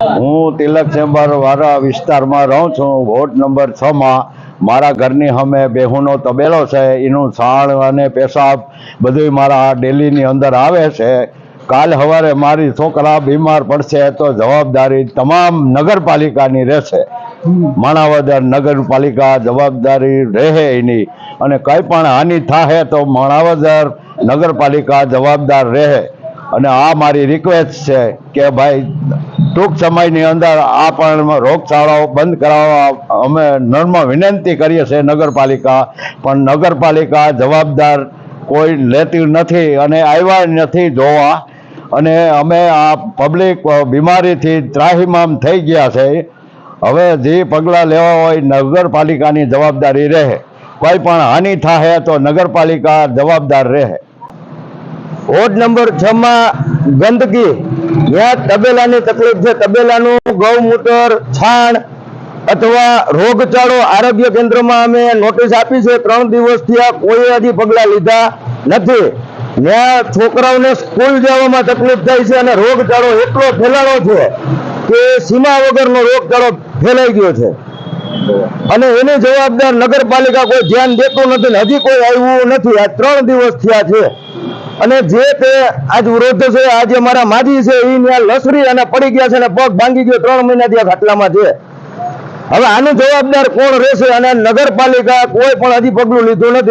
હું તિલક ચેમ્બર વાળા વિસ્તારમાં રહું છું. વોર્ડ નંબર છ માં મારા ઘરની સામે બેહુનો તબેલો છે. એનું છાણ અને પેશાબ બધું મારા ડેલીની અંદર આવે છે. કાલ સવારે મારી છોકરા બીમાર પડશે તો જવાબદારી તમામ નગરપાલિકાની રહેશે. માણાવદર નગરપાલિકા જવાબદારી રહે એની. અને કંઈ પણ હાનિ થાય તો માણાવદર નગરપાલિકા જવાબદાર રહે. અને આ મારી રિક્વેસ્ટ છે કે ભાઈ ટૂંક સમયની અંદર આ પણ રોગચાળાઓ બંધ કરાવવા અમે નર્મ વિનંતી કરીએ છીએ નગરપાલિકા, પણ નગરપાલિકા જવાબદાર કોઈ લેતી નથી અને આવ્યા નથી જોવા. અને અમે આ પબ્લિક બીમારીથી ત્રાહિમામ થઈ ગયા છે. હવે જે પગલાં લેવા હોય નગરપાલિકાની જવાબદારી રહે. કોઈ પણ હાનિ થાય તો નગરપાલિકા જવાબદાર રહે. વોર્ડ નંબર છ માં ગંદકી. ત્યાં તબેલાની તકલીફ છે, તબેલાનું ગૌમૂત્ર, છાણ અથવા રોગચાળો આરોગ્ય કેન્દ્રમાં અમે નોટિસ આપી છે. ત્રણ દિવસથી આ કોઈ હજી પગલાં લીધા નથી. ત્યાં છોકરાઓને સ્કૂલ જવામાં તકલીફ થાય છે અને રોગચાળો એટલો ફેલાણો છે કે સીમા વગરનો રોગચાળો ફેલાઈ ગયો છે. અને એની જવાબદાર નગરપાલિકા કોઈ ધ્યાન દેતું નથી હજી કોઈ આવ્યું નથી. આ ત્રણ દિવસ થયા છે. અને જે તે આજ વૃદ્ધ છે, આજે મારા માજી છે એ ત્યાં લસરી અને પડી ગયા છે અને પગ ભાંગી ગયો ત્રણ મહિના ત્યાં ખાટલામાં છે. હવે આનું જવાબદાર કોણ રહેશે? અને નગરપાલિકા કોઈ પણ હજી પગલું લીધું નથી.